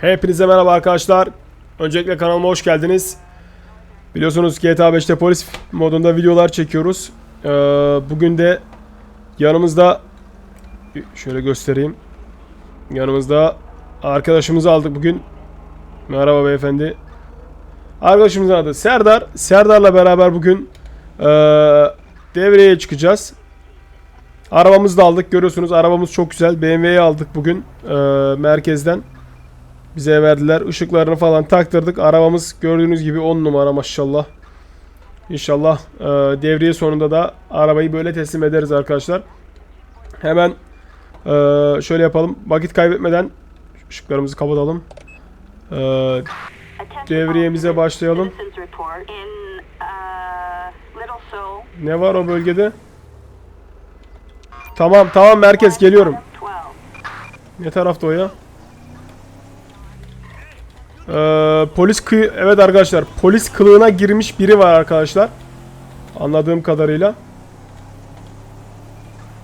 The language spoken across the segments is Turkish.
Hepinize merhaba arkadaşlar. Öncelikle kanalıma hoş geldiniz. Biliyorsunuz GTA 5'te polis modunda videolar çekiyoruz. Ee, bugün de yanımızda şöyle göstereyim. Yanımızda arkadaşımızı aldık bugün. Merhaba beyefendi. Arkadaşımızın adı Serdar. Serdar'la beraber bugün ee, devreye çıkacağız. Arabamızı da aldık. Görüyorsunuz arabamız çok güzel. BMW'yi aldık bugün ee, merkezden. Bize verdiler. Işıklarını falan taktırdık. Arabamız gördüğünüz gibi 10 numara maşallah. İnşallah e, devriye sonunda da arabayı böyle teslim ederiz arkadaşlar. Hemen e, şöyle yapalım. Vakit kaybetmeden ışıklarımızı kapatalım. E, devriyemize başlayalım. Ne var o bölgede? Tamam tamam merkez geliyorum. Ne tarafta o ya? Ee, polis kı evet arkadaşlar polis kılığına girmiş biri var arkadaşlar. Anladığım kadarıyla.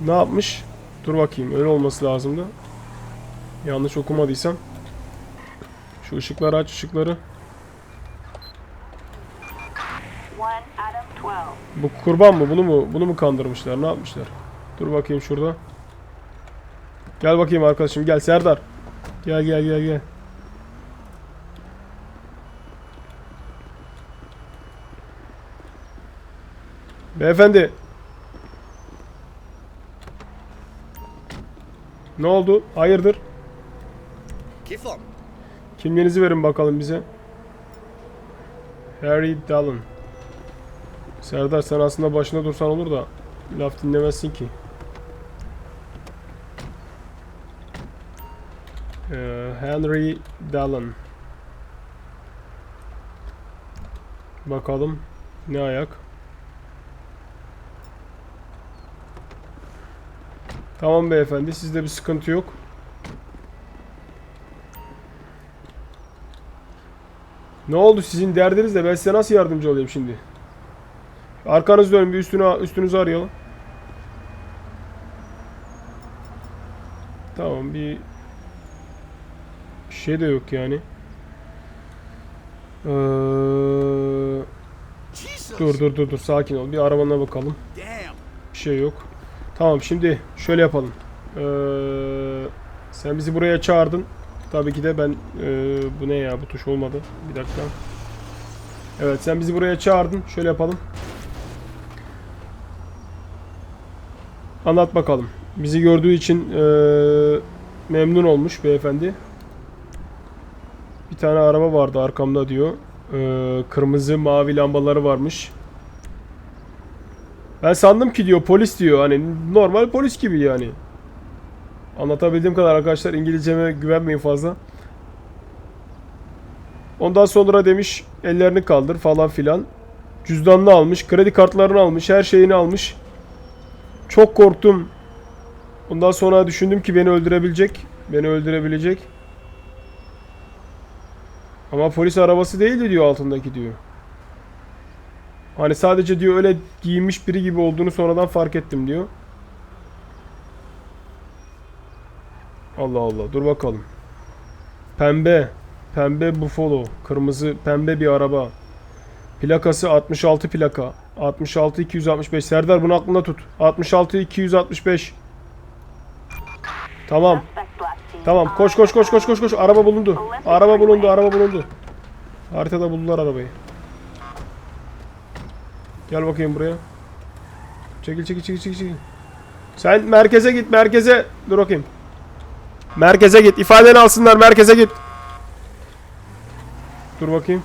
Ne yapmış? Dur bakayım öyle olması lazımdı. Yanlış okumadıysam. Şu ışıkları aç ışıkları. Bu kurban mı? Bunu mu? Bunu mu kandırmışlar? Ne yapmışlar? Dur bakayım şurada. Gel bakayım arkadaşım gel Serdar. Gel gel gel gel. Beyefendi. Ne oldu? Hayırdır? Kiflom. Kimliğinizi verin bakalım bize. Harry Dallin. Serdar sen aslında başına dursan olur da laf dinlemezsin ki. Ee, Henry Dallin. Bakalım ne ayak. Tamam beyefendi sizde bir sıkıntı yok. Ne oldu sizin derdiniz de ben size nasıl yardımcı olayım şimdi? Arkanızı dönün bir üstünü, üstünüzü arayalım. Tamam bir şey de yok yani. Ee, dur dur dur dur sakin ol bir arabana bakalım. Bir şey yok. Tamam şimdi şöyle yapalım. Ee, sen bizi buraya çağırdın. Tabii ki de ben ee, bu ne ya bu tuş olmadı. Bir dakika. Evet sen bizi buraya çağırdın. Şöyle yapalım. Anlat bakalım. Bizi gördüğü için ee, memnun olmuş beyefendi. Bir tane araba vardı arkamda diyor. Ee, kırmızı mavi lambaları varmış. Ben sandım ki diyor polis diyor hani normal polis gibi yani. Anlatabildiğim kadar arkadaşlar İngilizceme güvenmeyin fazla. Ondan sonra demiş ellerini kaldır falan filan. Cüzdanını almış, kredi kartlarını almış, her şeyini almış. Çok korktum. Ondan sonra düşündüm ki beni öldürebilecek. Beni öldürebilecek. Ama polis arabası değildi diyor altındaki diyor. Hani sadece diyor öyle giyinmiş biri gibi olduğunu sonradan fark ettim diyor. Allah Allah dur bakalım. Pembe. Pembe Buffalo. Kırmızı pembe bir araba. Plakası 66 plaka. 66 265. Serdar bunu aklında tut. 66 265. Tamam. Tamam koş koş koş koş koş koş. Araba bulundu. Araba bulundu. Araba bulundu. Haritada buldular arabayı. Gel bakayım buraya. Çekil çekil çekil çekil. Sen merkeze git merkeze. Dur bakayım. Merkeze git. İfadeni alsınlar merkeze git. Dur bakayım.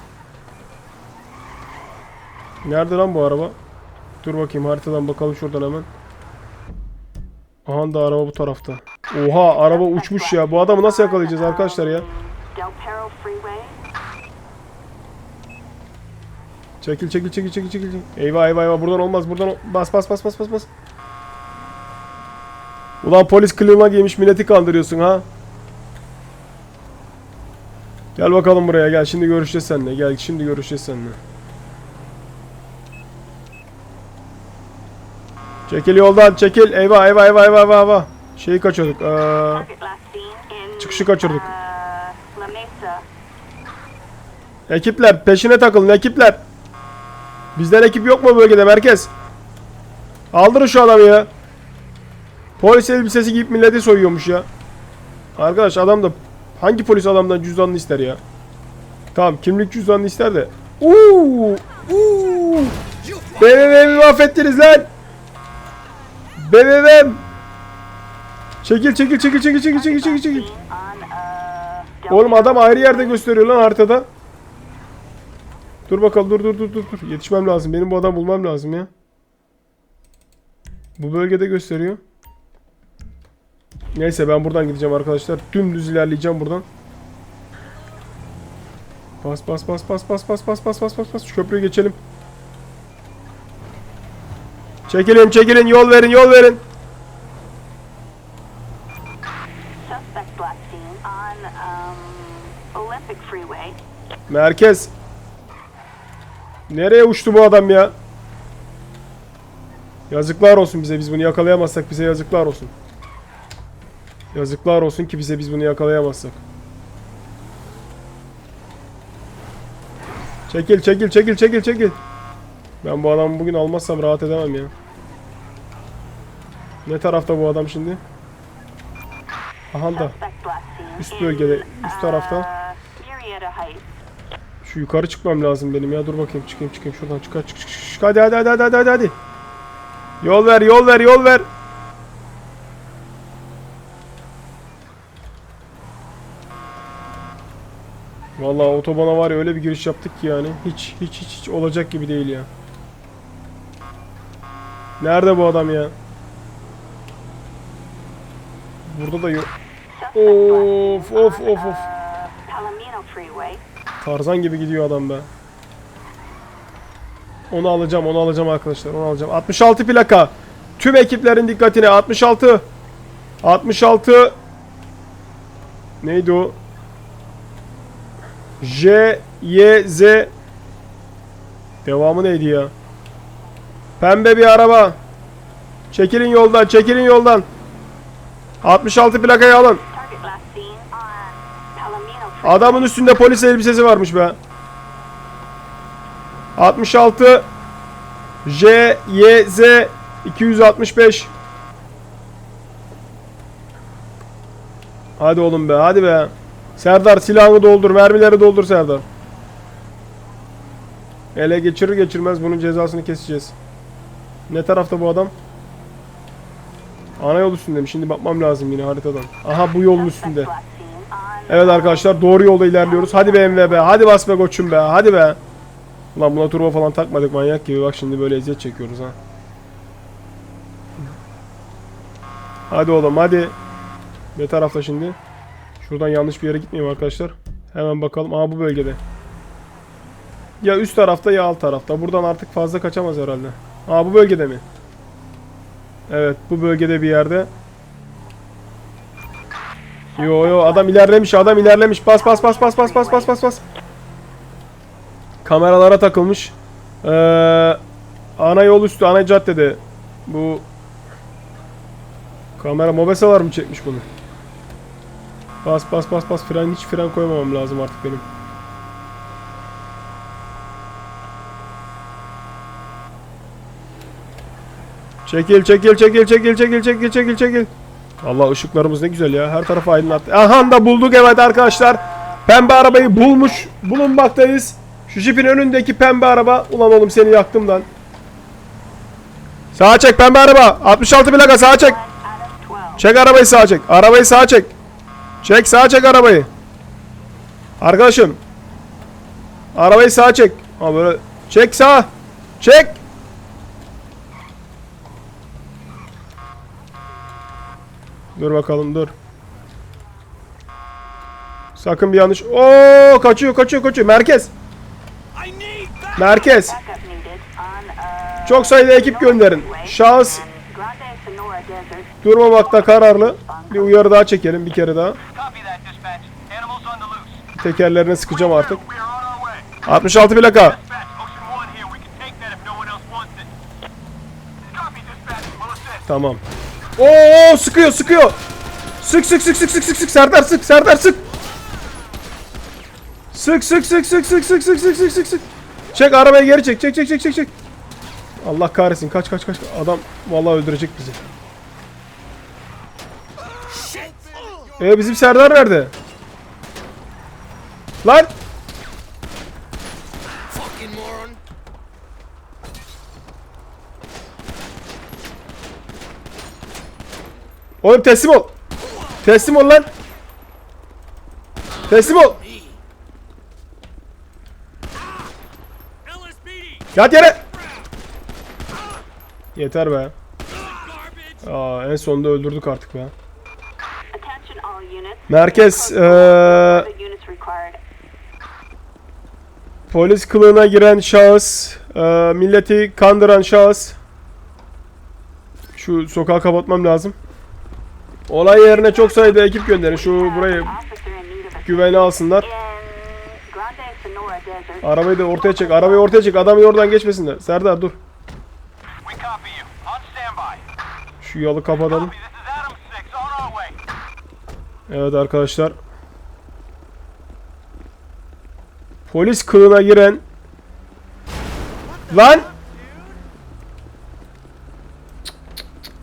Nerede lan bu araba? Dur bakayım haritadan bakalım şuradan hemen. Aha da araba bu tarafta. Oha araba uçmuş ya. Bu adamı nasıl yakalayacağız arkadaşlar ya? Çekil çekil çekil çekil çekil. Eyvah eyvah eyvah buradan olmaz buradan ol- bas bas bas bas bas bas. Ulan polis kılığına giymiş milleti kandırıyorsun ha. Gel bakalım buraya gel şimdi görüşeceğiz seninle gel şimdi görüşeceğiz seninle. Çekil yoldan çekil eyvah eyvah eyvah eyvah eyvah eyvah. Şeyi kaçırdık. Ee, Çıkışı kaçırdık. uh. Ekipler peşine takılın ekipler. Bizden ekip yok mu bölgede merkez? Aldırın şu adamı ya. Polis elbisesi giyip milleti soyuyormuş ya. Arkadaş adam da hangi polis adamdan cüzdanını ister ya? Tamam kimlik cüzdanını ister de. Uuu! Uuu! BBV'mi mahvettiniz lan! BBV'm! Çekil çekil çekil çekil çekil çekil çekil Oğlum adam ayrı yerde gösteriyor lan haritada. Dur bakalım dur dur dur dur dur. Yetişmem lazım. Benim bu adam bulmam lazım ya. Bu bölgede gösteriyor. Neyse ben buradan gideceğim arkadaşlar. Dümdüz ilerleyeceğim buradan. Bas bas bas bas bas bas bas bas bas bas bas. Köprüyü geçelim. Çekilin çekilin yol verin yol verin. Um. Merkez. Nereye uçtu bu adam ya? Yazıklar olsun bize biz bunu yakalayamazsak bize yazıklar olsun. Yazıklar olsun ki bize biz bunu yakalayamazsak. Çekil çekil çekil çekil çekil. Ben bu adamı bugün almazsam rahat edemem ya. Ne tarafta bu adam şimdi? Aha da Üst bölgede, üst tarafta. Şu yukarı çıkmam lazım benim ya. Dur bakayım çıkayım çıkayım şuradan çıkar çık çık çık. Hadi hadi hadi hadi hadi hadi. Yol ver yol ver yol ver. Vallahi otobana var ya öyle bir giriş yaptık ki yani. Hiç hiç hiç hiç olacak gibi değil ya. Nerede bu adam ya? Burada da yok. Of of of of. Tarzan gibi gidiyor adam be. Onu alacağım, onu alacağım arkadaşlar. Onu alacağım. 66 plaka. Tüm ekiplerin dikkatine. 66. 66. Neydi o? J Y Z Devamı neydi ya? Pembe bir araba. Çekilin yoldan, çekilin yoldan. 66 plakayı alın. Adamın üstünde polis elbisesi varmış be. 66 J Y Z 265 Hadi oğlum be hadi be. Serdar silahını doldur, mermileri doldur Serdar. Ele geçirir geçirmez bunun cezasını keseceğiz. Ne tarafta bu adam? Ana yol üstündeyim. Şimdi bakmam lazım yine haritadan. Aha bu yolun üstünde. Evet arkadaşlar doğru yolda ilerliyoruz. Hadi be MV be. Hadi bas be koçum be. Hadi be. Ulan buna turbo falan takmadık manyak gibi. Bak şimdi böyle eziyet çekiyoruz ha. Hadi oğlum hadi. Ne tarafta şimdi? Şuradan yanlış bir yere gitmeyeyim arkadaşlar. Hemen bakalım. Aa bu bölgede. Ya üst tarafta ya alt tarafta. Buradan artık fazla kaçamaz herhalde. Aa bu bölgede mi? Evet bu bölgede bir yerde. Yo yo adam ilerlemiş adam ilerlemiş. Bas bas bas bas bas bas bas bas bas. Kameralara takılmış. Ee, ana yol üstü ana caddede. Bu kamera mobesalar mı çekmiş bunu? Bas bas bas bas fren hiç fren koymamam lazım artık benim. Çekil çekil çekil çekil çekil çekil çekil çekil. Allah ışıklarımız ne güzel ya. Her tarafı aydınlattı. Aha da bulduk evet arkadaşlar. Pembe arabayı bulmuş bulunmaktayız. Şu jipin önündeki pembe araba. Ulan oğlum seni yaktım lan. Sağa çek pembe araba. 66 plaka sağa çek. out of 12. Çek arabayı sağa çek. Arabayı sağa çek. Çek sağa çek arabayı. Arkadaşım. Arabayı sağa çek. Ha böyle. Çek sağa. Çek. Dur bakalım dur. Sakın bir yanlış. Oo kaçıyor kaçıyor kaçıyor. Merkez. Merkez. Çok sayıda ekip gönderin. Şans durmamakta kararlı. Bir uyarı daha çekelim bir kere daha. Tekerlerine sıkacağım artık. 66 plaka. Tamam. Oo sıkıyor sıkıyor. Sık sık sık sık sık sık sık Serdar sık Serdar sık. Sık sık sık sık sık sık sık sık sık sık sık. Çek arabayı geri çek. Çek çek çek çek çek. Allah kahretsin. Kaç kaç kaç. Adam vallahi öldürecek bizi. E bizim Serdar nerede? Lan! Oğlum teslim ol. Teslim ol lan. Teslim ol. Yat yere. Yeter be. Aa, en sonunda öldürdük artık be. Merkez required. polis kılığına giren şahıs, eee, milleti kandıran şahıs. Şu sokağı kapatmam lazım. Olay yerine çok sayıda ekip gönderin. Şu burayı güvene alsınlar. Arabayı da ortaya çek. Arabayı ortaya çek. Adamı oradan geçmesinler. Serdar dur. Şu yalı kapatalım. Evet arkadaşlar. Polis kılığına giren Lan!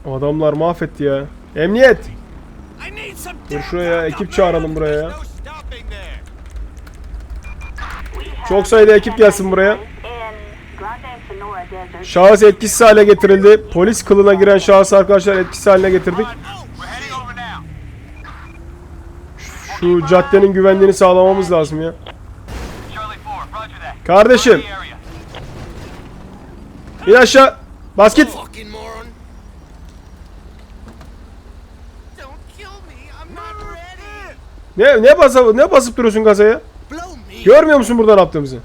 Adamlar mahvetti ya. Emniyet! Dur şuraya ekip çağıralım buraya. Çok sayıda ekip gelsin buraya. Şahıs etkisiz hale getirildi. Polis kılına giren şahıs arkadaşlar etkisiz haline getirdik. Şu caddenin güvenliğini sağlamamız lazım ya. Kardeşim. İn aşağı. Basket. Ne ne basıp ne basıp duruyorsun gazaya? Blow me. Görmüyor musun burada ne yaptığımızı?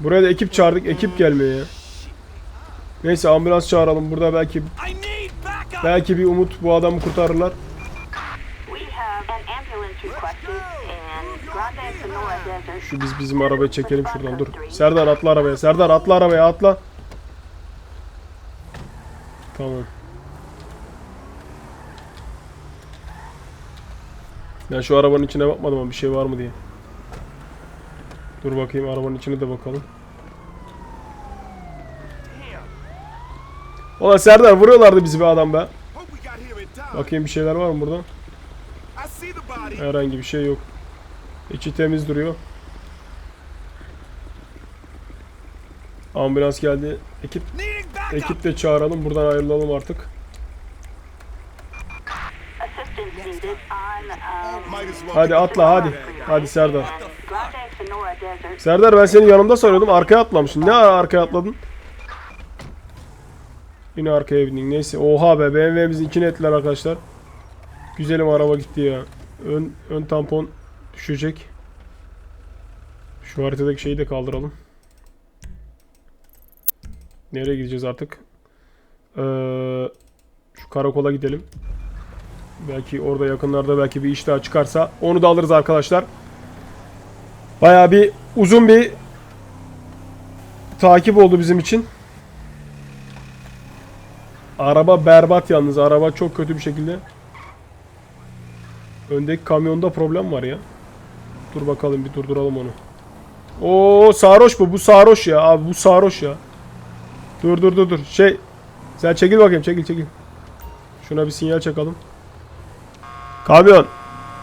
Buraya da ekip çağırdık. Ekip gelmiyor ya. Neyse ambulans çağıralım. Burada belki belki bir umut bu adamı kurtarırlar. Şu biz bizim arabayı çekelim şuradan dur. Serdar atla arabaya. Serdar atla arabaya atla. Tamam. Ben şu arabanın içine bakmadım ama bir şey var mı diye. Dur bakayım arabanın içine de bakalım. Ulan Serdar vuruyorlardı bizi be adam be. Bakayım bir şeyler var mı burada? Herhangi bir şey yok. İçi temiz duruyor. Ambulans geldi. Ekip ekip de çağıralım. Buradan ayrılalım artık. Hadi atla hadi. Hadi Serdar. Serdar ben senin yanımda sanıyordum. Arkaya atlamışsın. Ne ara arkaya atladın? Yine arkaya bindin. Neyse. Oha be. BMW'mizin içine ettiler arkadaşlar. Güzelim araba gitti ya. Ön, ön tampon düşecek. Şu haritadaki şeyi de kaldıralım. Nereye gideceğiz artık? Ee, şu karakola gidelim. Belki orada yakınlarda belki bir iş daha çıkarsa onu da alırız arkadaşlar. Bayağı bir uzun bir takip oldu bizim için. Araba berbat yalnız. Araba çok kötü bir şekilde. Öndeki kamyonda problem var ya. Dur bakalım bir durduralım onu. Oo sarhoş bu. Bu sarhoş ya. Abi bu sarhoş ya. Dur dur dur dur. Şey sen çekil bakayım çekil çekil. Şuna bir sinyal çakalım. Kamyon.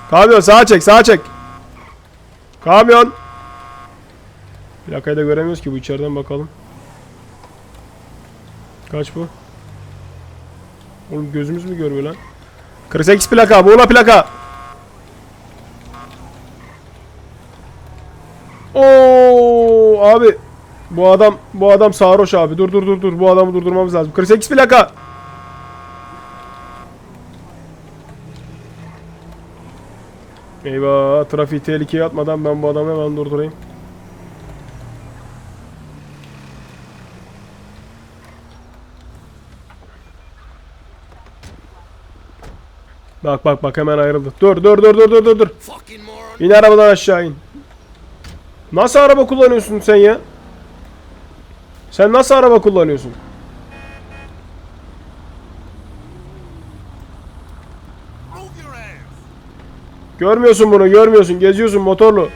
Kamyon sağa çek sağa çek. Kamyon. Plakayı da göremiyoruz ki bu içeriden bakalım. Kaç bu? Oğlum gözümüz mü görmüyor lan? 48 plaka, Muğla plaka. Oo abi. Bu adam bu adam sarhoş abi. Dur dur dur dur. Bu adamı durdurmamız lazım. 48 plaka. Eyvah trafiği tehlikeye atmadan ben bu adamı hemen durdurayım. Bak bak bak hemen ayrıldı. Dur dur dur dur dur dur dur. İn arabadan aşağı in. Nasıl araba kullanıyorsun sen ya? Sen nasıl araba kullanıyorsun? Görmüyorsun bunu görmüyorsun. Geziyorsun motorlu.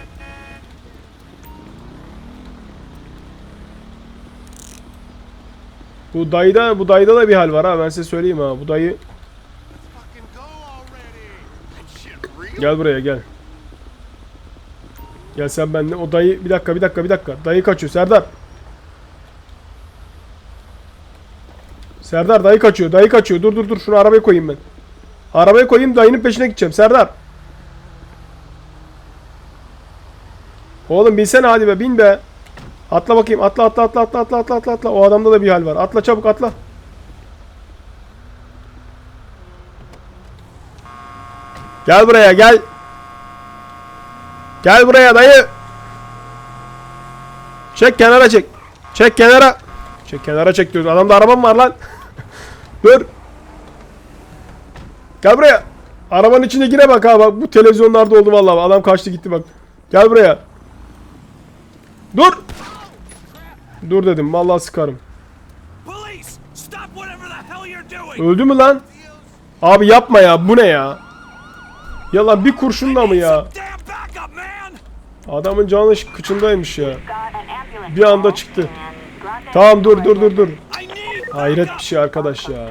Bu dayıda bu dayıda da bir hal var ha ben size söyleyeyim ha. Bu dayı gel buraya gel. Gel sen benimle. O dayı bir dakika bir dakika bir dakika. Dayı kaçıyor Serdar. Serdar dayı kaçıyor. Dayı kaçıyor. Dur dur dur. Şunu arabaya koyayım ben. Arabaya koyayım dayının peşine gideceğim. Serdar. Oğlum binsene hadi be bin be. Atla bakayım. Atla atla atla atla atla atla atla atla. O adamda da bir hal var. Atla çabuk atla. Gel buraya gel. Gel buraya dayı. Çek kenara çek. Çek kenara. Çek kenara çek diyoruz. Adamda arabam var lan. Dur. Gel buraya. Arabanın içine gire bak ha bak bu televizyonlarda oldu vallahi. Adam kaçtı gitti bak. Gel buraya. Dur. Dur dedim vallahi sıkarım. Öldü mü lan? Abi yapma ya bu ne ya? Ya lan bir kurşunla mı ya? Adamın canı kıçındaymış ya. Bir anda çıktı. Tamam dur dur dur dur. Hayret bir şey arkadaş ya.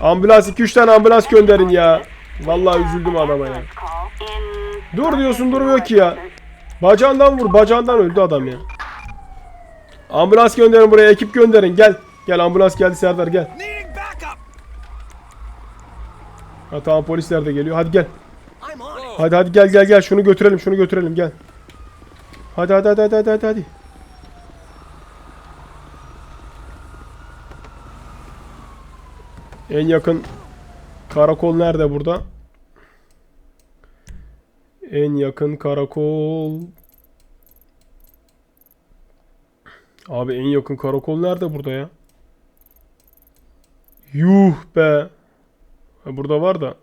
Ambulans 2-3 tane ambulans gönderin ya. Vallahi üzüldüm adama ya. Dur diyorsun durmuyor ki ya. Bacağından vur bacağından öldü adam ya. Ambulans gönderin buraya ekip gönderin gel. Gel ambulans geldi Serdar gel. Ha tamam polisler de geliyor hadi gel. Hadi hadi gel gel gel şunu götürelim şunu götürelim gel. Hadi hadi hadi hadi hadi. hadi. En yakın karakol nerede burada? En yakın karakol. Abi en yakın karakol nerede burada ya? Yuh be. Burada var da.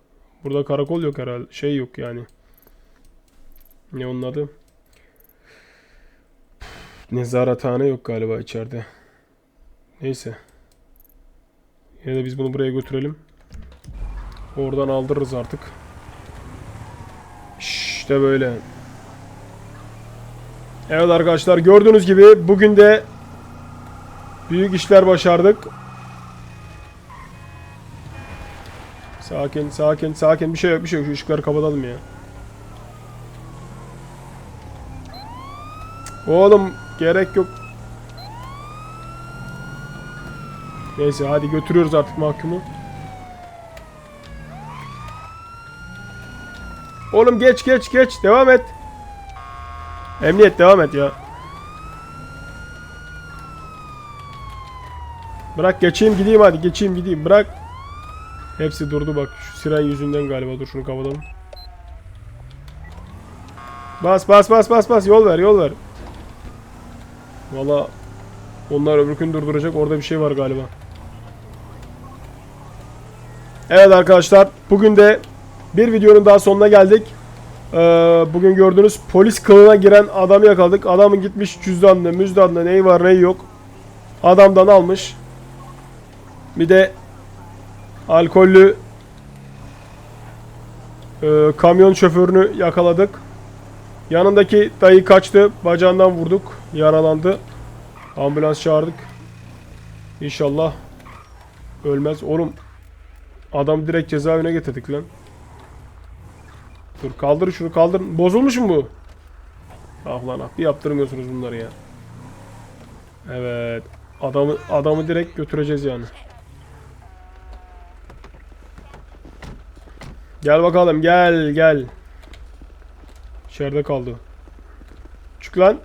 Burada karakol yok herhalde. Şey yok yani. Ne onun adı? Nezarethane yok galiba içeride. Neyse. Yine de biz bunu buraya götürelim. Oradan aldırırız artık. İşte böyle. Evet arkadaşlar gördüğünüz gibi bugün de büyük işler başardık. Sakin, sakin, sakin. Bir şey yok, bir şey yok. Şu ışıkları kapatalım ya. Oğlum, gerek yok. Neyse, hadi götürüyoruz artık mahkumu. Oğlum geç, geç, geç. Devam et. Emniyet, devam et ya. Bırak geçeyim gideyim hadi. Geçeyim gideyim. Bırak. Hepsi durdu bak. Şu siren yüzünden galiba. Dur şunu kapatalım. Bas bas bas bas bas. Yol ver yol ver. Valla onlar öbürkünü durduracak. Orada bir şey var galiba. Evet arkadaşlar. Bugün de bir videonun daha sonuna geldik. Ee, bugün gördüğünüz polis kılığına giren adamı yakaladık. Adamın gitmiş cüzdanlı, müzdanlı neyi var neyi yok. Adamdan almış. Bir de alkollü e, kamyon şoförünü yakaladık. Yanındaki dayı kaçtı. Bacağından vurduk. Yaralandı. Ambulans çağırdık. İnşallah ölmez. Oğlum adam direkt cezaevine getirdik lan. Dur kaldır şunu kaldır. Bozulmuş mu bu? Ah lan ah bir yaptırmıyorsunuz bunları ya. Evet. Adamı adamı direkt götüreceğiz yani. Gel bakalım gel gel. İçeride kaldı. Çık lan.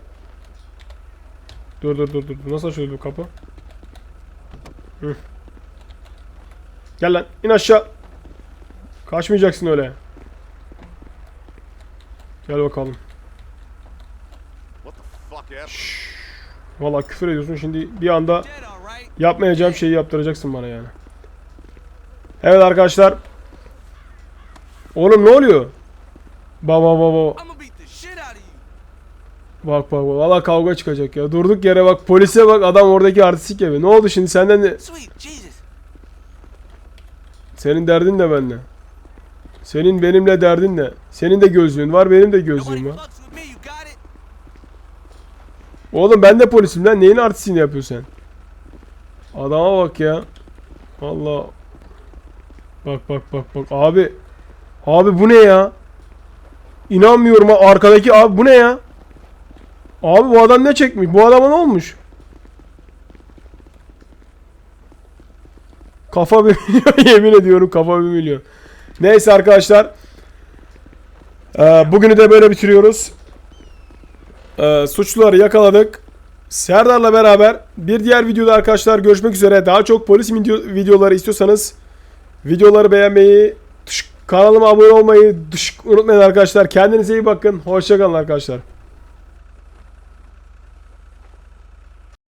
Dur dur dur dur. Nasıl açılıyor bu kapı? Hı. Gel lan in aşağı. Kaçmayacaksın öyle. Gel bakalım. Happened? Vallahi küfür ediyorsun şimdi bir anda yapmayacağım şeyi yaptıracaksın bana yani. Evet arkadaşlar. Oğlum ne oluyor? Baba baba. Bak bak bak. Valla kavga çıkacak ya. Durduk yere bak. Polise bak. Adam oradaki artistik yapıyor. Ne oldu şimdi senden Jesus. Senin derdin de benimle. Senin benimle derdin ne? Senin de gözlüğün var, benim de gözlüğüm var. Oğlum ben de polisim lan. Neyin artistini yapıyorsun sen? Adama bak ya. Allah. Bak bak bak bak. Abi. Abi bu ne ya? İnanmıyorum. Arkadaki abi bu ne ya? Abi bu adam ne çekmiş? Bu adama ne olmuş? Kafa bir milyon yemin ediyorum kafa bir milyon. Neyse arkadaşlar. Ee, bugünü de böyle bitiriyoruz. Ee, suçluları yakaladık. Serdar'la beraber bir diğer videoda arkadaşlar görüşmek üzere. Daha çok polis video, videoları istiyorsanız videoları beğenmeyi, kanalıma abone olmayı unutmayın arkadaşlar. Kendinize iyi bakın. Hoşçakalın arkadaşlar.